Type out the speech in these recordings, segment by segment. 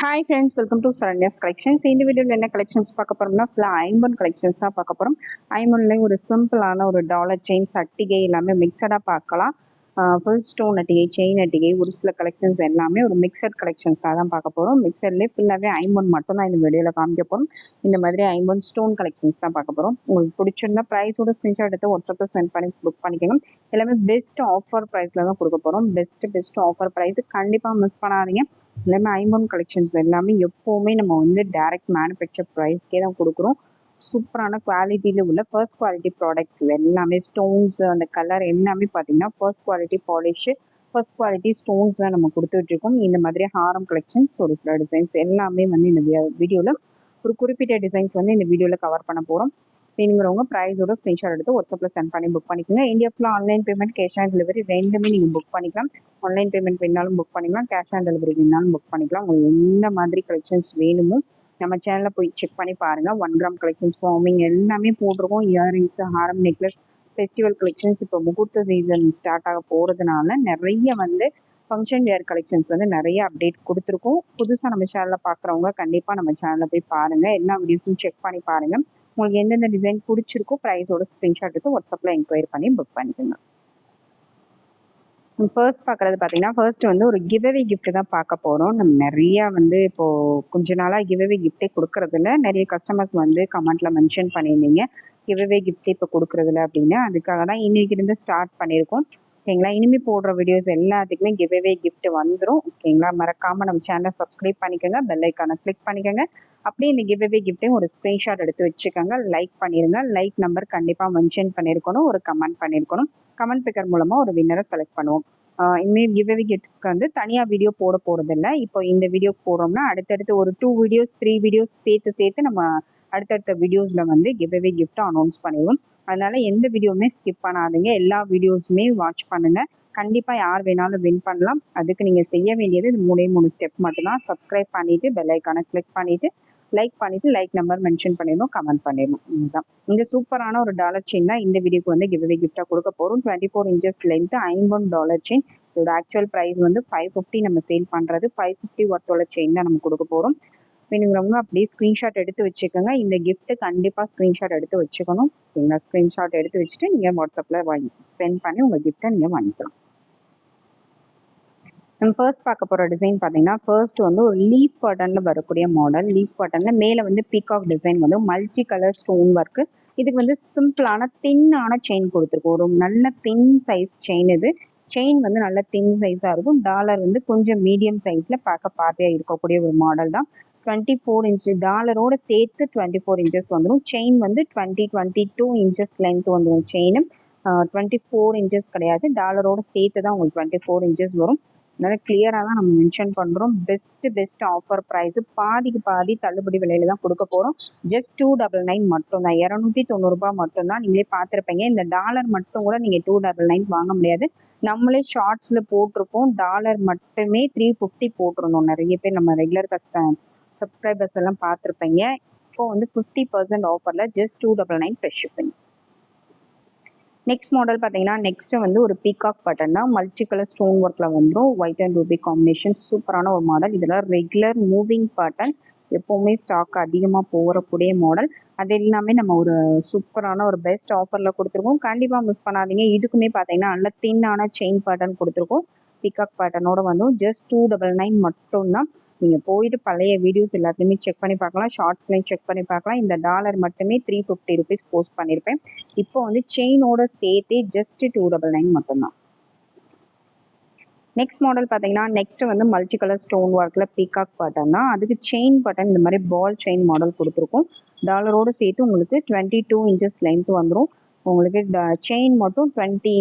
Hi friends welcome to Saranya's collections இந்த வீடியோவில் என்ன கலெக்ஷன்ஸ் பார்க்க போகிறோம்னா ஃபுல்லாக ஐம்பன் கலெக்ஷன்ஸ் தான் பார்க்க போகிறோம் ஐம்பன்லேயும் ஒரு சிம்பிளான ஒரு டாலர் செயின்ஸ் சட்டிகை எல்லாமே மிக்சடாக பார்க்கலாம். ஃபுல் ஸ்டோன் அட்டிகை செயின் அட்டிகை ஒரு சில கலெக்ஷன்ஸ் எல்லாமே ஒரு மிக்சட் கலெக்ஷன்ஸாக தான் பார்க்க போகிறோம் மிக்சர்லேயே ஃபுல்லாகவே ஐம்பொன் மட்டும் தான் இந்த வீடியோவில் காமிக்க போகிறோம் இந்த மாதிரி ஐம்பொன் ஸ்டோன் கலெக்ஷன்ஸ் தான் பார்க்க போகிறோம் உங்களுக்கு பிடிச்சிருந்தா ப்ரைஸோட ஸ்க்ரீன்ஷாட் எடுத்து வாட்ஸ்அப்பில் சென்ட் பண்ணி புக் பண்ணிக்கோங்க எல்லாமே பெஸ்ட் ஆஃபர் ப்ரைஸில் தான் கொடுக்க போகிறோம் பெஸ்ட் பெஸ்ட் ஆஃபர் ப்ரைஸ் கண்டிப்பாக மிஸ் பண்ணாதீங்க. எல்லாமே ஐம்பொன் கலெக்ஷன்ஸ் எல்லாமே எப்போவுமே நம்ம வந்து டேரக்ட் மேனுஃபேக்சர் ப்ரைஸ்க்கே தான் கொடுக்குறோம். சூப்பரான குவாலிட்டியில் உள்ள ஃபர்ஸ்ட் குவாலிட்டி ப்ராடக்ட்ஸ் எல்லாமே ஸ்டோன்ஸ் அந்த கலர் எல்லாமே பார்த்தீங்கன்னா first quality polish first quality stones தான் நம்ம கொடுத்துட்ருக்கோம் இந்த மாதிரி ஹாரம் கலெக்ஷன்ஸ் ஒரு சில டிசைன்ஸ் எல்லாமே வந்து இந்த வீடியோவில் ஒரு குறிப்பிட்ட டிசைன்ஸ் வந்து இந்த வீடியோவில் கவர் பண்ண போகிறோம் வேணுங்கிறவங்க ப்ரைஸோட ஸ்க்ரீன்ஷாட் எடுத்து வாட்ஸ்அப்பில் சென்ட் பண்ணி புக் பண்ணிக்கோங்க. இந்தியா ஃபுல்லாக online payment cash on delivery ரெண்டுமே நீங்கள் புக் பண்ணிக்கலாம். ஆன்லைன் பேமெண்ட் வேணாலும் புக் பண்ணிக்கலாம். கேஷ் ஆன் டெலிவரி வேணாலும் புக் பண்ணிக்கலாம். உங்களுக்கு எந்த மாதிரி கலெக்ஷன்ஸ் வேணுமோ நம்ம சேனலில் போய் செக் பண்ணி பாருங்கள் ஒன் கிராம் கலெக்ஷன்ஸ் ஃபார்மிங் எல்லாமே போட்டிருக்கோம். இயரிங்ஸ் ஹாரம் நெக்லஸ் ஃபெஸ்டிவல் கலெக்ஷன்ஸ் இப்போ முகூர்த்த சீசன் ஸ்டார்ட் ஆக போகிறதுனால நிறைய வந்து ஃபங்க்ஷன் வேர் கலெக்ஷன்ஸ் வந்து நிறைய அப்டேட் கொடுத்துருக்கோம். புதுசாக நம்ம சேனலில் பார்க்குறவங்க கண்டிப்பாக நம்ம சேனலில் போய் பாருங்கள் எல்லா வீடியோஸும் செக் பண்ணி பாருங்கள் உங்களுக்கு எந்தெந்த டிசைன் பிடிச்சிருக்கோ ப்ரைஸோட ஸ்க்ரீன்ஷாட் எடுத்து வாட்ஸ்அப்பில் என்கொயரி பண்ணி புக் பண்ணிக்கோங்க. ஃபர்ஸ்ட் பார்க்குறது பார்த்தீங்கன்னா ஃபர்ஸ்ட் வந்து ஒரு கிவ்அவே கிஃப்ட் தான் பார்க்க போகிறோம் நம்ம நிறையா வந்து இப்போது கொஞ்ச நாளாக கிவ்அவே கிஃப்டே கொடுக்குறதுல நிறைய கஸ்டமர்ஸ் வந்து கமெண்ட்டில் மென்ஷன் பண்ணியிருந்தீங்க. கிவ்அவே கிஃப்ட் இப்போ கொடுக்குறதுல அப்படின்னு அதுக்காக தான் இன்னைக்கு இருந்து ஸ்டார்ட் பண்ணியிருக்கோம். ஓகேங்களா? இனிமேல் போடுற வீடியோஸ் எல்லாத்துக்குமே கிவ்அவே கிஃப்ட் வந்துடும் ஓகேங்களா? மறக்காமல் நம்ம சேனலை சப்ஸ்கிரைப் பண்ணிக்கோங்க. பெல் ஐக்கானை கிளிக் பண்ணிக்கோங்க. அப்படியே இந்த கிவ் அவே கிஃப்ட்டையும் ஒரு ஸ்க்ரீன்ஷாட் எடுத்து வச்சுக்கோங்க. லைக் பண்ணிடுங்க லைக் நம்பர் கண்டிப்பாக மென்ஷன் பண்ணியிருக்கணும் ஒரு கமெண்ட் பண்ணியிருக்கணும் கமெண்ட் பிக்கர் மூலமாக ஒரு வின்னரை செலக்ட் பண்ணுவோம். இனிமேல் கிவ்அவே கிஃப்ட்க்கு வந்து தனியாக வீடியோ போட போகிறதில்ல இப்போ இந்த வீடியோ போடுறோம்னா அடுத்தடுத்து ஒரு டூ வீடியோஸ் த்ரீ வீடியோஸ் சேர்த்து சேர்த்து நம்ம அடுத்தடுத்த வீடியோஸில் வந்து கிவ்அவே கிஃப்ட் அனௌன்ஸ் பண்ணிடுவோம். அதனால எந்த வீடியோவுமே ஸ்கிப் பண்ணாதீங்க. எல்லா வீடியோஸுமே வாட்ச் பண்ணுங்கள் கண்டிப்பாக யார் வேணாலும் வின் பண்ணலாம். அதுக்கு நீங்கள் செய்ய வேண்டியது மூணே மூணு ஸ்டெப் மட்டும்தான். சப்ஸ்கிரைப் பண்ணிவிட்டு பெல் ஐக்கானை கிளிக் பண்ணிவிட்டு லைக் பண்ணிட்டு லைக் நம்பர் மென்ஷன் பண்ணிடணும் கமெண்ட் பண்ணிடணும். இதுதான் இந்த சூப்பரான ஒரு டாலர் செயின் தான் இந்த வீடியோக்கு வந்து கிவ்அவே கிஃப்டாக கொடுக்க போகிறோம் டுவெண்ட்டி ஃபோர் இன்ச்சஸ் லென்த் ஐம்பது டாலர் செயின் இதோட ஆக்சுவல் ப்ரைஸ் வந்து ஃபைவ் ஃபிஃப்டி நம்ம சேல் பண்ணுறது ஃபைவ் ஃபிஃப்டி ஒர்த்தோட செயின் தான் நம்ம கொடுக்க போகிறோம் வேணுங்கிறவங்க அப்படியே ஸ்க்ரீன்ஷாட் எடுத்து வச்சுக்கோங்க. இந்த கிஃப்ட்டு கண்டிப்பாக ஸ்க்ரீன்ஷாட் எடுத்து வச்சுக்கணும். ஓகேங்களா ஸ்க்ரீன்ஷாட் எடுத்து வச்சுட்டு நீங்கள் வாட்ஸ்அப்பில் வாங்கி சென்ட் பண்ணி உங்கள் கிஃப்ட்டை நீங்கள் வாங்கிக்கலாம். நம்ம ஃபர்ஸ்ட் பார்க்க போகிற டிசைன் பார்த்தீங்கன்னா ஃபர்ஸ்ட் வந்து ஒரு லீப் பட்டனில் வரக்கூடிய மாடல் லீப் பட்டனில் மேலே வந்து பீகாக் டிசைன் வந்து மல்டி கலர் ஸ்டோன் ஒர்க்கு இதுக்கு வந்து சிம்பிளான தின்னான செயின் கொடுத்துருக்கோம். ஒரு நல்ல தின் சைஸ் செயின் இது. செயின் வந்து நல்ல தின் சைஸாக இருக்கும். டாலர் வந்து கொஞ்சம் மீடியம் சைஸில் பார்க்க பார்வையாக இருக்கக்கூடிய ஒரு மாடல் தான். டுவெண்ட்டி ஃபோர் இன்ச் டாலரோட சேர்த்து டுவெண்ட்டி ஃபோர் இன்ச்சஸ் வந்துடும் செயின் வந்து twenty twenty two inches length வந்துடும் செயின் டுவெண்ட்டி ஃபோர் இன்ச்சஸ் கிடையாது. டாலரோட சேர்த்து தான் உங்களுக்கு டுவெண்ட்டி ஃபோர் இன்ச்சஸ் வரும். அதனால கிளியராக தான் நம்ம மென்ஷன் பண்ணுறோம் பெஸ்ட் பெஸ்ட் ஆஃபர் ப்ரைஸ் பாதிக்கு பாதி தள்ளுபடி விலையில தான் கொடுக்க போகிறோம் ஜஸ்ட் டூ டபுள் நைன் மட்டும் தான். இரநூத்தி தொண்ணூறுபா மட்டும் தான் நீங்களே பார்த்துருப்பீங்க. இந்த டாலர் மட்டும் கூட நீங்கள் டூ டபுள் நைன் வாங்க முடியாது. நம்மளே ஷார்ட்ஸில் போட்டிருப்போம். டாலர் மட்டுமே த்ரீ ஃபிஃப்டி போட்டிருந்தோம். நிறைய பேர் நம்ம ரெகுலர் கஸ்டம் சப்ஸ்கிரைபர்ஸ் எல்லாம் பார்த்துருப்பீங்க. இப்போ வந்து ஃபிஃப்டி பர்சன்ட் ஆஃபரில் just two double nine fresh shipping next model பார்த்தீங்கன்னா நெக்ஸ்ட் வந்து ஒரு பீகாக் பட்டன் தான். மல்டி கலர் ஸ்டோன் ஒர்க்கில் வந்துடும் ஒயிட் அண்ட் ரூபி காம்பினேஷன் சூப்பரான ஒரு மாடல் இதெல்லாம் ரெகுலர் மூவிங் பேட்டர்ன்ஸ் எப்போவுமே ஸ்டாக் அதிகமாக போகிறக்கூடிய மாடல் அது எல்லாமே நம்ம ஒரு சூப்பரான ஒரு பெஸ்ட் ஆஃபரில் கொடுத்துருக்கோம். கண்டிப்பாக மிஸ் பண்ணாதீங்க. இதுக்குமே பார்த்தீங்கன்னா நல்ல தின்னான செயின் பேட்டர்ன் கொடுத்துருக்கோம். பிகாக் பேட்டர்னோட வந்தோம் ஜஸ்ட் டூ டபுள் நைன் மட்டும்தான். நீங்கள் போயிட்டு பழைய வீடியோஸ் எல்லாத்தையுமே செக் பண்ணி பார்க்கலாம். ஷார்ட்ஸ்லையும் செக் பண்ணி பார்க்கலாம். இந்த டாலர் மட்டுமே த்ரீ ஃபிஃப்டி ருபீஸ் போஸ்ட் பண்ணியிருப்பேன் இப்போ வந்து செயினோட சேர்த்தே ஜஸ்ட் டூ டபுள் நைன் மட்டும்தான். நெக்ஸ்ட் மாடல் பார்த்தீங்கன்னா நெக்ஸ்ட் வந்து மல்டி கலர் ஸ்டோன் ஒர்க்கில் பீகாக் பட்டன் தான் அதுக்கு செயின் பட்டன் இந்த மாதிரி பால் செயின் மாடல் கொடுத்துருக்கோம். டாலரோடு சேர்த்து உங்களுக்கு டுவெண்ட்டி டூ இன்ச்சஸ் லென்த் வந்துடும் உங்களுக்கு செயின் மட்டும் twenty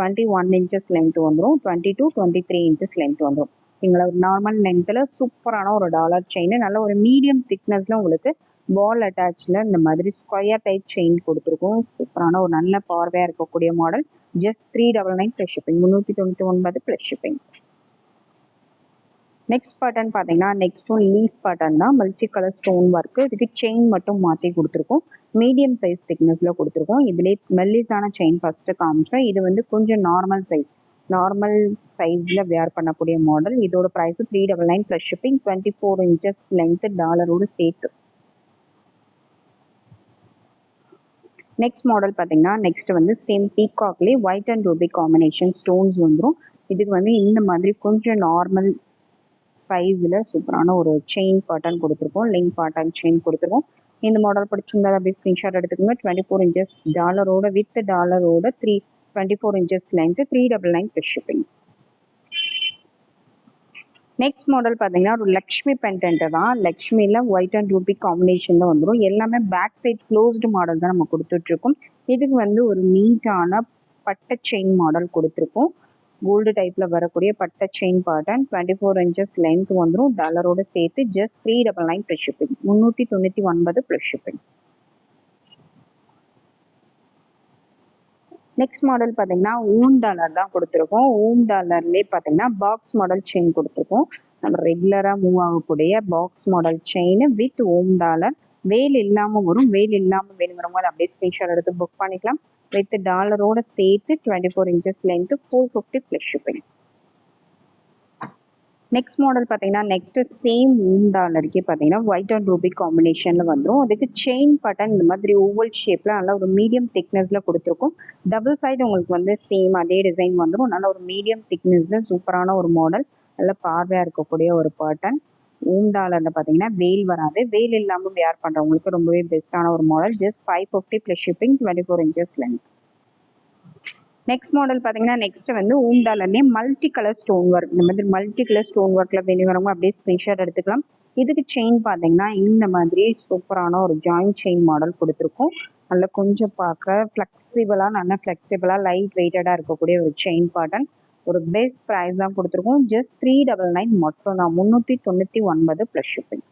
twenty one inches length வந்துடும் twenty two twenty three inches length வந்துடும் எங்களை ஒரு நார்மல் லென்த்தில் சூப்பரான ஒரு டாலர் செயின் நல்ல ஒரு மீடியம் திக்னஸில் உங்களுக்கு பால் அட்டாச்சில் இந்த மாதிரி ஸ்கொயர் டைப் செயின் கொடுத்துருக்கோம். சூப்பரான ஒரு நல்ல பார்வையாக இருக்கக்கூடிய model just three double nine plus shipping முந்நூற்றி தொண்ணூற்றி ஒன்பது ப்ளஸ் ஷிப்பிங் நெக்ஸ்ட் பட்டன் பார்த்தீங்கன்னா நெக்ஸ்ட் ஒன் லீஃப் பட்டன் தான். மல்டி கலர் ஸ்டோன் ஒர்க்கு இதுக்கு செயின் மட்டும் மாற்றி கொடுத்துருக்கோம். மீடியம் சைஸ் திக்னஸில் கொடுத்துருக்கோம். இதுலேயே மெல்லிஸான செயின் ஃபஸ்ட்டு காமிச்சோம் இது வந்து கொஞ்சம் நார்மல் சைஸ் நார்மல் சைஸில் வேர் பண்ணக்கூடிய மாடல் இதோட ப்ரைஸும் three double nine plus shipping twenty four inches length டாலரோடு சேர்த்து. நெக்ஸ்ட் மாடல் பார்த்தீங்கன்னா நெக்ஸ்ட் வந்து same பீகாக்லேயே white and ruby combination stones வந்துடும் இதுக்கு வந்து இந்த மாதிரி கொஞ்சம் நார்மல் சைஸில் சூப்பரான ஒரு செயின் பேட்டர்ன் கொடுத்துருக்கோம். லிங்க் பேட்டர்ன் செயின் கொடுத்துருக்கோம். இந்த மாடல் பிடிச்சிருந்தா அப்படியே ஸ்க்ரீன்ஷாட் எடுத்துக்கோங்க. டுவெண்ட்டி ஃபோர் இன்ச்சஸ் டாலரோட with டாலரோட three twenty four inches length three double nine fish shipping next model பார்த்தீங்கன்னா ஒரு லக்ஷ்மி பென்டென்ட் தான். லக்ஷ்மியில் ஒயிட் அண்ட் ரூபி காம்பினேஷனில் வந்துடும் எல்லாமே பேக் சைட் க்ளோஸ்டு மாடல் தான் நம்ம கொடுத்துட்ருக்கோம் இதுக்கு வந்து ஒரு நீட்டான பட்டை செயின் மாடல் கொடுத்துருக்கோம். கோல்டு டைப்பில் வரக்கூடிய பட்டை chain pattern twenty four inches length வந்துடும் டாலரோட சேர்த்து just three double nine plus shipping முந்நூற்றி தொண்ணூற்றி ஒன்பது ப்ளஸ் ஷிப்பிங் நெக்ஸ்ட் மாடல் பார்த்தீங்கன்னா ஊம் டாலர் தான் கொடுத்துருக்கோம். ஊம் டாலர்லேயே பார்த்தீங்கன்னா பாக்ஸ் மாடல் செயின் கொடுத்துருக்கோம். நம்ம ரெகுலராக மூவ் ஆகக்கூடிய box model chain with Om dollar வேல் இல்லாமல் வரும். வேல் இல்லாமல் வேணுங்கிறவங்க அதை அப்படியே ஸ்க்ரீன்ஷாட் எடுத்து புக் பண்ணிக்கலாம். வித் டாலரோட சேர்த்து twenty four inches length four fifty plus shipping next model பார்த்தீங்கன்னா நெக்ஸ்ட் சேம் ஊம் டாலருக்கே பார்த்தீங்கன்னா ஒயிட் அண்ட் ரூபி காம்பினேஷனில் வந்துடும் அதுக்கு செயின் பட்டன் இந்த மாதிரி ஓவல் ஷேப்பில் நல்லா ஒரு மீடியம் திக்னஸில் கொடுத்துருக்கும். டபுள் சைடு உங்களுக்கு வந்து சேம் அதே டிசைன் வந்துடும் நல்ல ஒரு மீடியம் திக்னஸில் சூப்பரான ஒரு மாடல் நல்ல பார்வையாக இருக்கக்கூடிய ஒரு பேட்டர்ன் ஊம் டாலரில் பார்த்தீங்கன்னா வெயில் வராது. வெயில் இல்லாமல் வேர் பண்ணுறவங்களுக்கு ரொம்பவே பெஸ்ட்டான ஒரு model just five fifty plus shipping twenty four inches length next model பார்த்தீங்கன்னா நெக்ஸ்ட் வந்து ஊம் டாலர்லேயே மல்டி கலர் ஸ்டோன் ஒர்க் இந்த மாதிரி மல்டி கலர் ஸ்டோன் ஒர்க்கில் வேணுங்கிறவங்க அப்படியே ஸ்க்ரீன்ஷாட் எடுத்துக்கலாம். இதுக்கு செயின் பார்த்தீங்கன்னா இந்த மாதிரி சூப்பரான ஒரு ஜாயிண்ட் செயின் மாடல் கொடுத்துருக்கோம். நல்லா கொஞ்சம் பார்க்க ஃப்ளெக்சிபிளாக நல்லா ஃப்ளெக்சிபிளாக லைட் வெயிட்டடாக இருக்கக்கூடிய ஒரு செயின் பாட்டன் ஒரு பெஸ்ட் ப்ரைஸ் தான் கொடுத்துருக்கோம். ஜஸ்ட் த்ரீ டபுள் நைன் மட்டும் தான். முந்நூற்றி தொண்ணூற்றி ஒன்பது ப்ளஸ் ஷிப்பிங்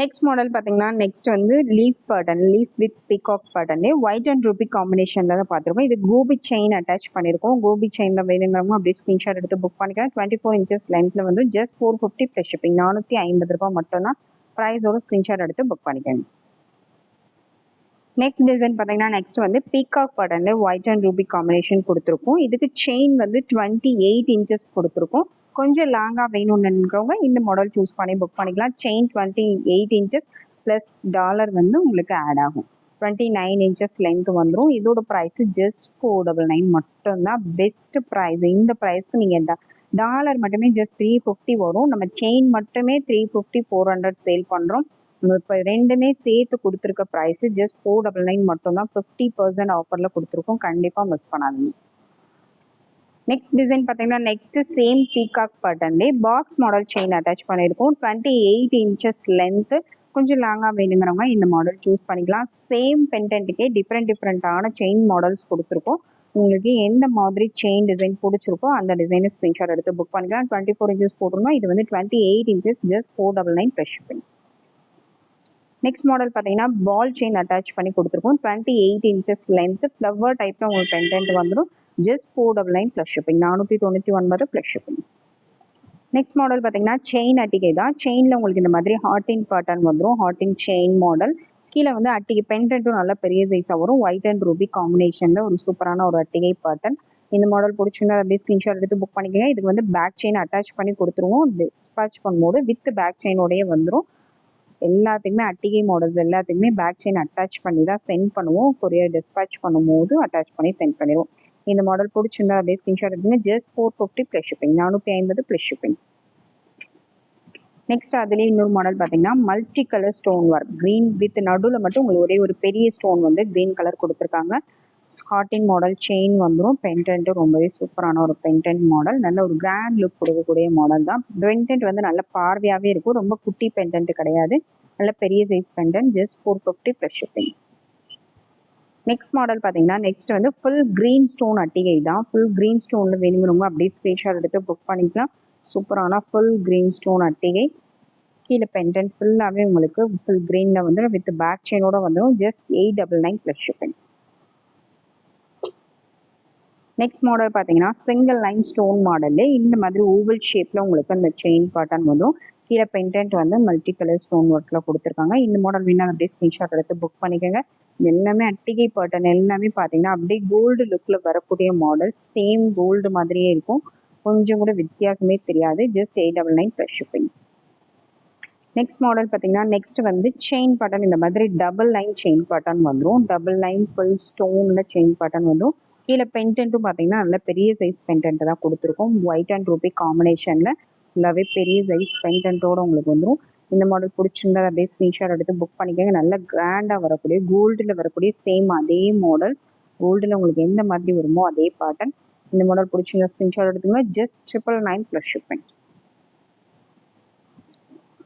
நெக்ஸ்ட் மாடல் பார்த்தீங்கன்னா நெக்ஸ்ட் வந்து leaf button leaf with peacock பேட்டர்னே white and ruby காம்பினேஷனில் தான் பார்த்துருக்கோம் இது கோபி செயின் அட்டாச் பண்ணியிருக்கோம் கோபி செயினில் வேணுங்கிறவங்க அப்படியே ஸ்க்ரீன்ஷாட் எடுத்து புக் பண்ணிக்கலாம். டுவெண்ட்டி ஃபோர் இன்ச்சஸ் லென்த்தில் வந்து just four fifty plus shipping நானூற்றி ஐம்பது ரூபாய் மட்டும் தான் ப்ரைஸோட ஸ்க்ரீன்ஷாட் எடுத்து புக் பண்ணிக்கோங்க. நெக்ஸ்ட் டிசைன் பார்த்தீங்கன்னா நெக்ஸ்ட் வந்து பீகாக் பட்டன்ல ஒயிட் அண்ட் ரூபி காம்பினேஷன் கொடுத்துருக்கோம். இதுக்கு செயின் வந்து டுவெண்ட்டி எயிட் இன்ச்சஸ் கொடுத்துருக்கோம். கொஞ்சம் லாங்காக வேணும்னுங்கிறவங்க இந்த மாடல் சூஸ் பண்ணி புக் பண்ணிக்கலாம். Chain twenty eight inches plus dollar வந்து உங்களுக்கு ஆட் ஆகும். டுவெண்ட்டி நைன் இன்ச்சஸ் லென்த் வந்துடும் இதோட price just four double nine மட்டும்தான். பெஸ்ட் ப்ரைஸ் இந்த ப்ரைஸ்க்கு நீங்கள் டாலர் மட்டுமே ஜஸ்ட் த்ரீ ஃபிஃப்டி வரும். நம்ம செயின் மட்டுமே three fifty four hundred sale பண்ணுறோம் இப்போ ரெண்டுமே சேர்த்து கொடுத்துருக்க price just four double nine மட்டும்தான் ஃபிஃப்டி பர்சன்ட் ஆஃபரில் கொடுத்துருக்கோம். கண்டிப்பாக மிஸ் பண்ணாதீங்க. நெக்ஸ்ட் டிசைன் பார்த்தீங்கன்னா நெக்ஸ்ட் சேம் பீகாக் பட்டன்லே பாக்ஸ் மாடல் செயின் அட்டாச் பண்ணியிருக்கோம். டுவெண்ட்டி எயிட் இன்ச்சஸ் லென்த்து கொஞ்சம் லாங்காக வேணுங்கிறவங்க இந்த மாடல் சூஸ் பண்ணிக்கலாம். சேம் பென்டென்ட்டுக்கே டிஃப்ரெண்ட் டிஃப்ரெண்ட்டான செயின் மாடல்ஸ் கொடுத்துருக்கோம். உங்களுக்கு எந்த மாதிரி செயின் டிசைன் பிடிச்சிருக்கோ அந்த டிசைனை ஸ்க்ரீன்ஷாட் எடுத்து புக் பண்ணிக்கலாம். டுவெண்ட்டி ஃபோர் இன்ச்சஸ் போட்டிருந்தோம். இது வந்து twenty eight inches just four double nine plus பண்ணி நெக்ஸ்ட் மாடல் பார்த்தீங்கன்னா பால் செயின் அட்டாச் பண்ணி கொடுத்துருக்கோம். Twenty eight inches length flower டைப்பில் உங்களுக்கு பென்டென்ட் வந்துடும் just four double nine plus shipping நானூற்றி தொண்ணூற்றி ஒன்பது ப்ளஸ் ஷிப்பிங் நெக்ஸ்ட் மாடல் பார்த்தீங்கன்னா செயின் அட்டிகை தான். செயினில் உங்களுக்கு இந்த மாதிரி ஹார்டின் பேட்டர்ன் வந்துடும் ஹார்டின் செயின் மாடல் கீழே வந்து அட்டிகை பென்டென்ட்டும் நல்லா பெரிய சைஸாக வரும். ஒயிட் அண்ட் ரூபி காம்பினேஷனில் ஒரு சூப்பரான ஒரு அட்டிகை பேட்டர்ன் இந்த மாடல் பிடிச்சிருந்தா அப்படியே ஸ்க்ரீன்ஷாட் எடுத்து புக் பண்ணிக்கோங்க. இதுக்கு வந்து பேக் செயின் அட்டாச் பண்ணி கொடுத்துருவோம். டிஸ்பேச் பண்ணும்போது வித் பேக் செயினோடய வந்துடும் எல்லாத்துக்குமே அட்டிகை மாடல்ஸ் எல்லாத்துக்குமே பேக் செயின் அட்டாச் பண்ணி தான் சென்ட் பண்ணுவோம். கொரியர் டிஸ்பேச் பண்ணும்போது அட்டாச் பண்ணி சென்ட் பண்ணிடுவோம். இந்த மாடல் பிடிச்சிருந்தா அப்படியே ஸ்கிரீன்ஷாட் எடுத்துங்க. Just four fifty plus shipping நானூற்றி ஐம்பது ப்ளஸ் ஷிப்பிங் நெக்ஸ்ட் அதுலேயே இன்னொரு மாடல் பார்த்தீங்கன்னா multi colour stone work green with நடுவில் மட்டும் உங்களுக்கு ஒரே ஒரு பெரிய ஸ்டோன் வந்து க்ரீன் கலர் கொடுத்துருக்காங்க. ஸ்காட்டின் மாடல் செயின் வந்துடும் பென்டென்ட்டு ரொம்பவே சூப்பரான ஒரு பென்டென்ட் மாடல் நல்ல ஒரு கிராண்ட் லுக் கொடுக்கக்கூடிய மாடல் தான். பென்டென்ட் வந்து நல்ல பார்வையாகவே இருக்கும். ரொம்ப குட்டி பென்டென்ட் கிடையாது. நல்ல பெரிய size pendant just four fifty plus shipping next model பார்த்தீங்கன்னா நெக்ஸ்ட் வந்து ஃபுல் க்ரீன் ஸ்டோன் அட்டிகை தான். ஃபுல் க்ரீன் ஸ்டோனில் வேணுங்கிறவங்க அப்படியே ஸ்க்ரீன்ஷாட் எடுத்து புக் பண்ணிக்கலாம். சூப்பரான ஃபுல் க்ரீன் ஸ்டோன் அட்டிகை. கீழே பென்டென்ட் ஃபுல்லாகவே உங்களுக்கு ஃபுல் க்ரீனில் வந்து வித் பேக் செயினோட வந்துடும் just eight double nine plus shipping next model பார்த்தீங்கன்னா சிங்கிள் லைன் ஸ்டோன் மாடல்ல இந்த மாதிரி ஓவல் ஷேப்பில் உங்களுக்கு அந்த செயின் பாட்டன் வரும். கீழே பென்டென்ட் வந்து மல்டி கலர் ஸ்டோன் ஒர்க்கில் கொடுத்துருக்காங்க. இந்த மாடல் வேணால் அப்படியே ஸ்க்ரீன்ஷாட் எடுத்து புக் பண்ணிக்கோங்க. எல்லாமே அட்டிகை பாட்டன் எல்லாமே பார்த்தீங்கன்னா அப்படியே கோல்டு லுக்கில் வரக்கூடிய மாடல் சேம் கோல்டு மாதிரியே இருக்கும். கொஞ்சம் கூட வித்தியாசமே தெரியாது. Just eight double nine plus shipping next model பார்த்தீங்கன்னா நெக்ஸ்ட் வந்து செயின் பட்டன் இந்த மாதிரி டபுள் லைன் செயின் பட்டன் வந்துடும் டபுள் லைன் ஃபுல் ஸ்டோனில் செயின் பட்டன் வந்துடும் கீழே பென்டென்ட்டும் பார்த்தீங்கன்னா நல்ல பெரிய சைஸ் பென்டென்ட் தான் கொடுத்துருக்கோம். ஒயிட் அண்ட் ரூபி காம்பினேஷனில் நல்லாவே பெரிய சைஸ் பென்டென்ட்டோட உங்களுக்கு வந்துடும் இந்த மாடல் பிடிச்சிருந்தா அப்படியே ஸ்க்ரீன்ஷாட் எடுத்து புக் பண்ணிக்கோங்க. நல்ல கிராண்டாக வரக்கூடிய கோல்டில் வரக்கூடிய சேம் அதே மாடல்ஸ் கோல்டில் உங்களுக்கு எந்த மாதிரி வருமோ அதே பேட்டர்ன் இந்த மாடல் பிடிச்சிருந்தா ஸ்க்ரீன்ஷாட் எடுத்துக்கோங்க. Just triple nine plus shipping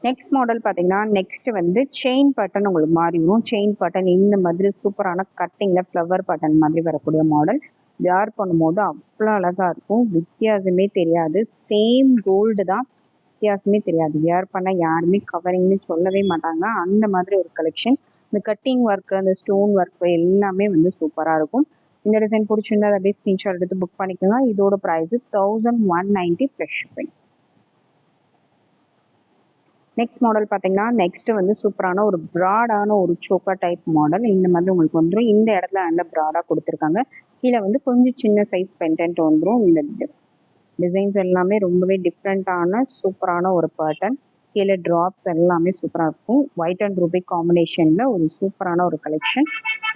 next model பார்த்தீங்கன்னா நெக்ஸ்ட் வந்து செயின் பட்டன் உங்களுக்கு மாறி வரும். செயின் பட்டன் இந்த மாதிரி சூப்பரான கட்டிங்கில் ஃப்ளவர் பட்டன் மாதிரி வரக்கூடிய மாடல் வியர் பண்ணும்போது அவ்வளோ அழகாக இருக்கும். வித்தியாசமே தெரியாது. சேம் கோல்டு தான். வித்தியாசமே தெரியாது. வியர் பண்ண யாருமே கவரிங்னு சொல்லவே மாட்டாங்க. அந்த மாதிரி ஒரு கலெக்ஷன் இந்த கட்டிங் ஒர்க்கு அந்த ஸ்டோன் ஒர்க்கு எல்லாமே வந்து சூப்பராக இருக்கும். இந்த டிசைன் பிடிச்சிருந்தா அப்படியே ஸ்க்ரீன்ஷாட் எடுத்து புக் பண்ணிக்கோங்க. இதோட price thousand one ninety plus shipping next model பார்த்தீங்கன்னா நெக்ஸ்ட் வந்து சூப்பரான ஒரு ப்ராடான ஒரு சோக்கா டைப் மாடல் இந்த மாதிரி உங்களுக்கு வந்துடும் இந்த இடத்துல நல்ல ப்ராடாக கொடுத்துருக்காங்க. கீழே வந்து கொஞ்சம் சின்ன சைஸ் பென்டென்ட் வந்துடும் இந்த டிசைன்ஸ் எல்லாமே ரொம்பவே டிஃப்ரெண்ட்டான சூப்பரான ஒரு பேட்டர்ன் கீழே ட்ராப்ஸ் எல்லாமே சூப்பராக இருக்கும். ஒயிட் அண்ட் ரூபி காம்பினேஷனில் ஒரு சூப்பரான ஒரு கலெக்ஷன்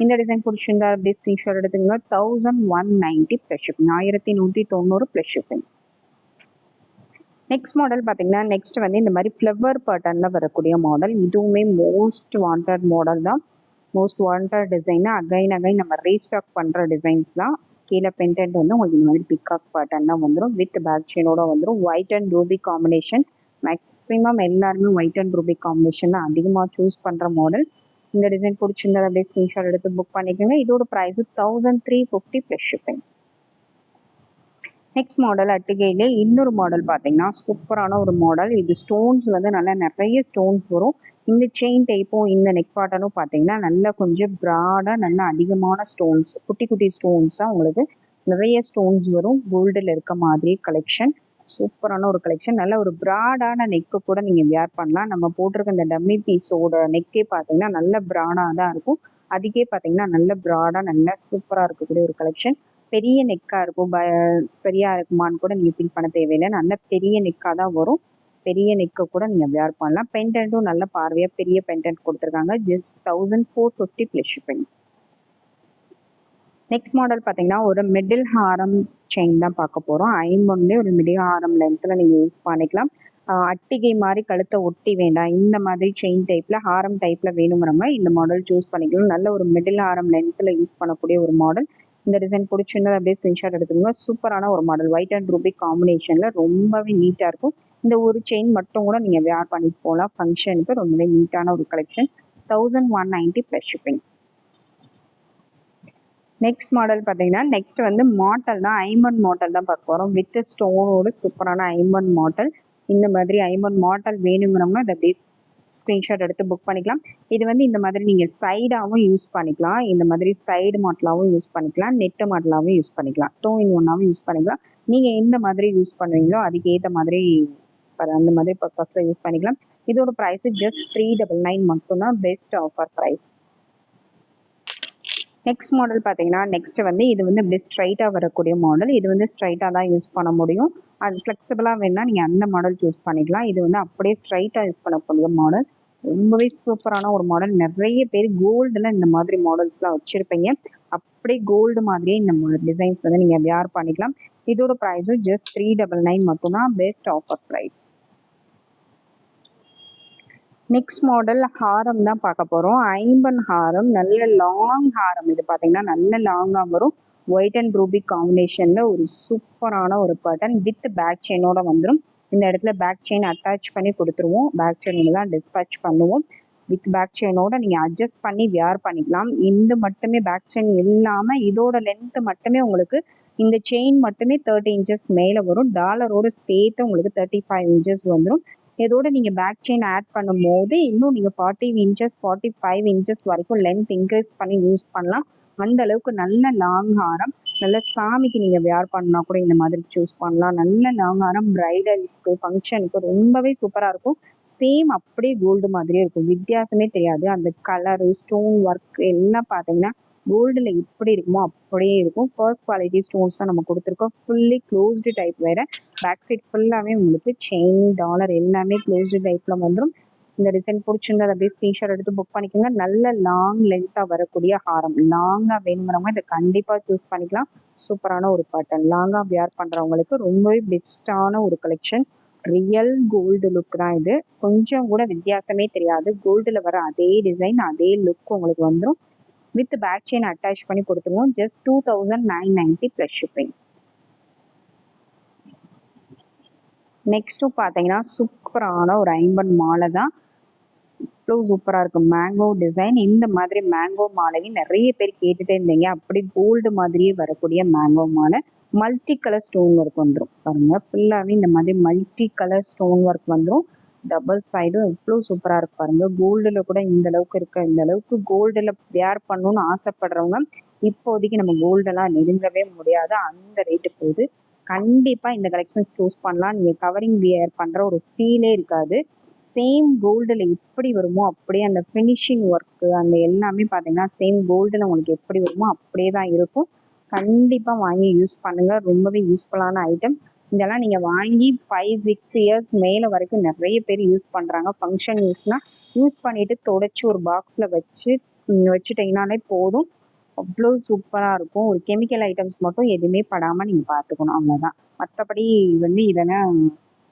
இந்த டிசைன் பிடிச்சிருந்தா அப்படியே ஸ்க்ரீன்ஷாட் எடுத்துங்க thousand one ninety plus shipping ஆயிரத்தி நூற்றி தொண்ணூறு ப்ளஸ் ஷிப்பிங் நெக்ஸ்ட் மாடல் பார்த்தீங்கன்னா நெக்ஸ்ட் வந்து இந்த மாதிரி ஃப்ளவர் பேட்டர்னில் வரக்கூடிய மாடல் இதுவுமே மோஸ்ட் வாண்டட் மாடல் தான். Most wanted design again again நம்ம ரீஸ்டாக் பண்ணுற டிசைன்ஸ் தான். கீழே பென்டென்ட் வந்து உங்களுக்கு இந்த மாதிரி பிக்காக் பேட்டர்னாக வந்துடும் வித் பேக் செயினோட வந்துடும் white and ruby combination maximum எல்லாருமே ஒயிட் அண்ட் ரூபி காம்பினேஷன் தான் அதிகமாக சூஸ் பண்ணுற மாடல் இந்த டிசைன் பிடிச்சிருந்தது அப்படியே ஸ்க்ரீன்ஷாட் எடுத்து புக் பண்ணிக்கோங்க. இதோட price thousand three fifty plus shipping next model அட்டிகையிலே இன்னொரு மாடல் பார்த்தீங்கன்னா சூப்பரான ஒரு மாடல் இது ஸ்டோன்ஸ் வந்து நல்லா நிறைய ஸ்டோன்ஸ் வரும். இந்த செயின் டைப்பும் இந்த நெக் பாட்டனும் பார்த்தீங்கன்னா நல்லா கொஞ்சம் ப்ராடாக நல்லா அதிகமான ஸ்டோன்ஸ் குட்டி குட்டி ஸ்டோன்ஸாக உங்களுக்கு நிறைய ஸ்டோன்ஸ் வரும். கோல்டில் இருக்க மாதிரி கலெக்ஷன் சூப்பரான ஒரு கலெக்ஷன் நல்ல ஒரு ப்ராடான நெக்கு கூட நீங்கள் வியர் பண்ணலாம். நம்ம போட்டிருக்க இந்த டம்மி பீஸோட நெக்கே பார்த்தீங்கன்னா நல்ல ப்ராடாக தான் இருக்கும். அதுக்கே பார்த்தீங்கன்னா நல்ல ப்ராடாக நல்லா சூப்பராக இருக்கக்கூடிய ஒரு கலெக்ஷன் பெரிய நெக்காக இருக்கும். ப சரியாக இருக்குமான்னு கூட நீங்கள் திங்க் பண்ண தேவையில்லை. நல்ல பெரிய நெக்காக தான் வரும். பெரிய நெக்கை கூட நீங்கள் வியார் பண்ணலாம். பெண்டன்ட்டும் நல்ல பார்வையாக பெரிய பெண்டன்ட் கொடுத்துருக்காங்க. Just thousand four fifty plus shipping next model பார்த்தீங்கன்னா ஒரு மிடில் ஹாரம் செயின் தான் பார்க்க போகிறோம் ஐம்பொன்லேயே ஒரு மிடில் ஹாரம் லென்த்தில் நீங்கள் யூஸ் பண்ணிக்கலாம். அட்டிகை மாதிரி கழுத்தை ஒட்டி வேண்டாம். இந்த மாதிரி செயின் டைப்பில் ஹாரம் டைப்பில் வேணுங்கிறவங்க இந்த மாடல் சூஸ் பண்ணிக்கலாம். நல்ல ஒரு மிடில் ஹாரம் லென்த்தில் யூஸ் பண்ணக்கூடிய ஒரு மாடல் இந்த டிசைன் பிடிச்சிருந்தது அப்படியே ஸ்க்ரீன்ஷாட் எடுத்துக்கோங்க. சூப்பரான ஒரு மாடல் ஒயிட் அண்ட் ரூபி காம்பினேஷனில் ரொம்பவே நீட்டாக இருக்கும். இந்த ஒரு செயின் மட்டும் கூட நீங்கள் வேர் பண்ணிட்டு போகலாம். ஃபங்க்ஷனுக்கு ரொம்பவே நீட்டான ஒரு collection thousand one ninety plus shipping next model பார்த்தீங்கன்னா நெக்ஸ்ட் வந்து மாடல் தான். ஐமன் மாடல் தான் பார்க்க போகிறோம் வித் ஸ்டோனோட சூப்பரான ஐமன் மாடல் இந்த மாதிரி ஐமன் மாடல் வேணுங்கிறவங்க அதை அப்படியே ஸ்க்ரீன்ஷாட் எடுத்து புக் பண்ணிக்கலாம். இது வந்து இந்த மாதிரி நீங்கள் சைடாகவும் யூஸ் பண்ணிக்கலாம். இந்த மாதிரி சைடு மாடலாகவும் யூஸ் பண்ணிக்கலாம். நெட்டு மாடலாகவும் யூஸ் பண்ணிக்கலாம். டூ இன் ஒன்னாகவும் யூஸ் பண்ணிக்கலாம். நீங்கள் எந்த மாதிரி யூஸ் பண்ணுவீங்களோ அதுக்கேற்ற மாதிரி அந்த மாதிரி பர்பஸில் யூஸ் பண்ணிக்கலாம். இதோட price just three double nine மட்டும்தான் best offer price next model பார்த்தீங்கன்னா நெக்ஸ்ட் வந்து இது வந்து அப்படியே ஸ்ட்ரைட்டாக வரக்கூடிய மாடல் இது வந்து ஸ்ட்ரைட்டாக தான் யூஸ் பண்ண முடியும். அது ஃப்ளெக்சிபிளாக வேணால் நீங்கள் அந்த மாடல் சூஸ் பண்ணிக்கலாம். இது வந்து அப்படியே ஸ்ட்ரைட்டாக யூஸ் பண்ணக்கூடிய மாடல் ரொம்பவே சூப்பரான ஒரு மாடல் நிறைய பேர் கோல்டில் இந்த மாதிரி மாடல்ஸ்லாம் வச்சுருப்பீங்க. அப்படியே கோல்டு மாதிரியே இந்த டிசைன்ஸ் வந்து நீங்கள் வியார் பண்ணிக்கலாம். இதோட ப்ரைஸும் ஜஸ்ட் த்ரீ டபுள் நைன் மட்டும்தான். Best offer price next model ஹாரம் தான் பார்க்க போகிறோம் ஐம்பன் ஹாரம் நல்ல லாங் ஹாரம். இது பார்த்தீங்கன்னா நல்ல லாங்காக வரும். ஒயிட் அண்ட் ரூபி காம்பினேஷனில் ஒரு சூப்பரான ஒரு பட்டன் வித் பேக் செயினோட வந்துடும் இந்த இடத்துல பேக் செயின் அட்டாச் பண்ணி கொடுத்துருவோம். பேக் செயின் தான் டிஸ்பேச் பண்ணுவோம். வித் பேக் செயினோட நீங்கள் அட்ஜஸ்ட் பண்ணி வியர் பண்ணிக்கலாம். இந்த மட்டுமே பேக் செயின் இல்லாமல் இதோட லென்த்து மட்டுமே உங்களுக்கு இந்த செயின் மட்டுமே தேர்ட்டி இன்ச்சஸ் மேலே வரும். டாலரோட சேர்த்து உங்களுக்கு தேர்ட்டி ஃபைவ் இன்ச்சஸ் வந்துடும் இதோட நீங்கள் பேக் செயின் ஆட் பண்ணும்போது இன்னும் நீங்கள் forty inches forty five inches வரைக்கும் லென்த் இன்க்ரீஸ் பண்ணி யூஸ் பண்ணலாம். அந்த அளவுக்கு நல்ல லாங் ஹாரம் நல்ல சாமிக்கு நீங்க வேர் பண்ணா கூட இந்த மாதிரி சூஸ் பண்ணலாம். நல்ல லாங் ஆரம் பிரைடல்ஸ்க்கு ஃபங்க்ஷனுக்கு ரொம்பவே சூப்பரா இருக்கும். சேம் அப்படியே கோல்டு மாதிரியே இருக்கும். வித்தியாசமே தெரியாது. அந்த கலரு ஸ்டோன் ஒர்க் எல்லாம் பார்த்தீங்கன்னா கோல்டில் எப்படி இருக்குமோ அப்படியே இருக்கும். ஃபர்ஸ்ட் குவாலிட்டி ஸ்டோன்ஸ் தான் நம்ம கொடுத்துருக்கோம். ஃபுல்லி க்ளோஸ்டு டைப் வேறு. பேக் சைட் ஃபுல்லாகவே உங்களுக்கு செயின் டாலர் எல்லாமே க்ளோஸ்டு டைப்பில் வந்துடும் இந்த டிசைன் பிடிச்சிருந்தா அப்படியே ஸ்க்ரீன்ஷாட் எடுத்து புக் பண்ணிக்கோங்க. நல்ல லாங் லென்த்தாக வரக்கூடிய ஹாரம். லாங்காக வேணுங்கிறவங்க இதை கண்டிப்பாக சூஸ் பண்ணிக்கலாம். சூப்பரான ஒரு பேட்டர்ன் லாங்காக வியர் பண்ணுறவங்களுக்கு ரொம்பவே பெஸ்ட்டான ஒரு கலெக்ஷன் ரியல் கோல்டு லுக் தான் இது. கொஞ்சம் கூட வித்தியாசமே தெரியாது. கோல்டில் வர அதே டிசைன் அதே லுக் உங்களுக்கு வந்துடும் வித் பேக் செயின் அட்டாச் பண்ணி கொடுத்துருவோம். Just two thousand nine ninety plus shipping நெக்ஸ்ட்டும் பார்த்தீங்கன்னா சூப்பரான ஒரு ஐம்பன் மாலை தான். இவ்வளோ சூப்பராக இருக்கும் மேங்கோ டிசைன் இந்த மாதிரி மேங்கோ மாலையும் நிறைய பேர் கேட்டுட்டே இருந்தீங்க. அப்படி கோல்டு மாதிரியே வரக்கூடிய மேங்கோ மாலை. மல்டி கலர் ஸ்டோன் ஒர்க் வந்துடும் பாருங்க ஃபுல்லாகவே இந்த மாதிரி மல்டி கலர் ஸ்டோன் ஒர்க் வந்துடும் டபுள் சைடும் எவ்வளோ சூப்பராக இருக்கு பாருங்க. கோல்டில் கூட இந்த அளவுக்கு இருக்க. இந்த அளவுக்கு கோல்டில் வேர் பண்ணணும்னு ஆசைப்படுறவங்க இப்போதைக்கு நம்ம கோல்டெல்லாம் நெருங்கவே முடியாது. அந்த ரேட்டு போகுது. கண்டிப்பாக இந்த கலெக்ஷன் சூஸ் பண்ணலாம். நீங்கள் கவரிங் வியர் பண்ணுற ஒரு ஃபீலே இருக்காது. சேம் கோல்டில் எப்படி வருமோ அப்படியே அந்த ஃபினிஷிங் ஒர்க்கு அந்த எல்லாமே பார்த்தீங்கன்னா சேம் கோல்டில் உங்களுக்கு எப்படி வருமோ அப்படியே தான் இருக்கும். கண்டிப்பாக வாங்கி யூஸ் பண்ணுங்கள் ரொம்பவே யூஸ்ஃபுல்லான ஐட்டம்ஸ் இதெல்லாம் நீங்கள் வாங்கி ஃபைவ் சிக்ஸ் இயர்ஸ் மேலே வரைக்கும் நிறைய பேர் யூஸ் பண்ணுறாங்க ஃபங்க்ஷன் யூஸ்னால் யூஸ் பண்ணிவிட்டு தொடச்சி ஒரு பாக்ஸில் வச்சு வச்சுட்டிங்கனாலே போதும். அவ்வளோ சூப்பராக இருக்கும். ஒரு கெமிக்கல் ஐட்டம்ஸ் மட்டும் எதுவுமே படாமல் நீங்கள் பார்த்துக்கணும். அவ்வளோதான் மற்றபடி வந்து இதெல்லாம்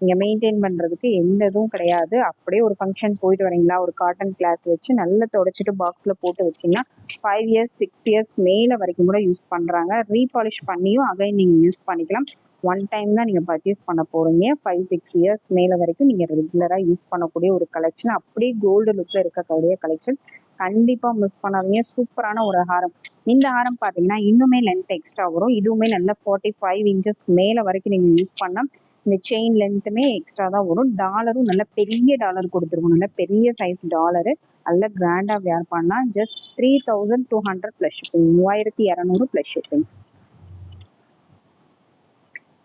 நீங்கள் மெயின்டைன் பண்ணுறதுக்கு எந்த இதுவும் கிடையாது. அப்படியே ஒரு ஃபங்க்ஷன் போயிட்டு வரீங்களா? ஒரு காட்டன் கிளாத் வச்சு நல்லா தொடச்சிட்டு பாக்ஸில் போட்டு வச்சிங்கன்னா ஃபைவ் இயர்ஸ் சிக்ஸ் இயர்ஸ் மேலே வரைக்கும் கூட யூஸ் பண்ணுறாங்க ரீபாலிஷ் பண்ணியும் அகைன் நீங்கள் யூஸ் பண்ணிக்கலாம். ஒன் டைம் தான் நீங்கள் பர்ச்சேஸ் பண்ண போகிறீங்க ஃபைவ் சிக்ஸ் இயர்ஸ் மேலே வரைக்கும் நீங்கள் ரெகுலராக யூஸ் பண்ணக்கூடிய ஒரு கலெக்ஷன் அப்படியே கோல்டு லுக்கில் இருக்கக்கூடிய கலெக்ஷன் கண்டிப்பாக மிஸ் பண்ணாதீங்க. சூப்பரான ஒரு ஹாரம். இந்த ஹாரம் பார்த்தீங்கன்னா இன்னுமே லென்த் எக்ஸ்ட்ரா வரும். இதுவுமே நல்ல ஃபார்ட்டி ஃபைவ் இன்ச்சஸ் மேலே வரைக்கும் நீங்கள் யூஸ் பண்ணால் இந்த செயின் லென்த்துமே எக்ஸ்ட்ரா தான் வரும். டாலரும் நல்ல பெரிய டாலர் கொடுத்துருக்கும் நல்ல பெரிய சைஸ் டாலரு நல்ல கிராண்டாக வேர் பண்ணால் just three thousand two hundred plus shipping மூவாயிரத்தி இரநூறு ப்ளஸ் ஷிப்பிங்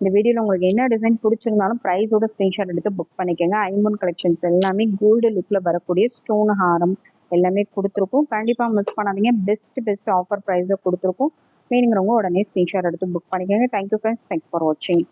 இந்த வீடியோவில் உங்களுக்கு என்ன டிசைன் பிடிச்சிருந்தாலும் ப்ரைஸோட ஸ்க்ரீன்ஷாட் எடுத்து புக் பண்ணிக்கோங்க. ஐமோன் கலெக்ஷன்ஸ் எல்லாமே கோல்டு லுக்கில் வரக்கூடிய ஸ்டோன் ஹாரம் எல்லாமே கொடுத்துருக்கோம். கண்டிப்பாக மிஸ் பண்ணாதீங்க. பெஸ்ட் பெஸ்ட் ஆஃபர் ப்ரைஸில் கொடுத்துருக்கோம். வேணுங்கிறவங்க உடனே ஸ்க்ரீன்ஷாட் எடுத்து புக் பண்ணிக்கோங்க. தேங்க்யூ ஃப்ரெண்ட்ஸ் தேங்க்ஸ் ஃபார் வாட்சிங்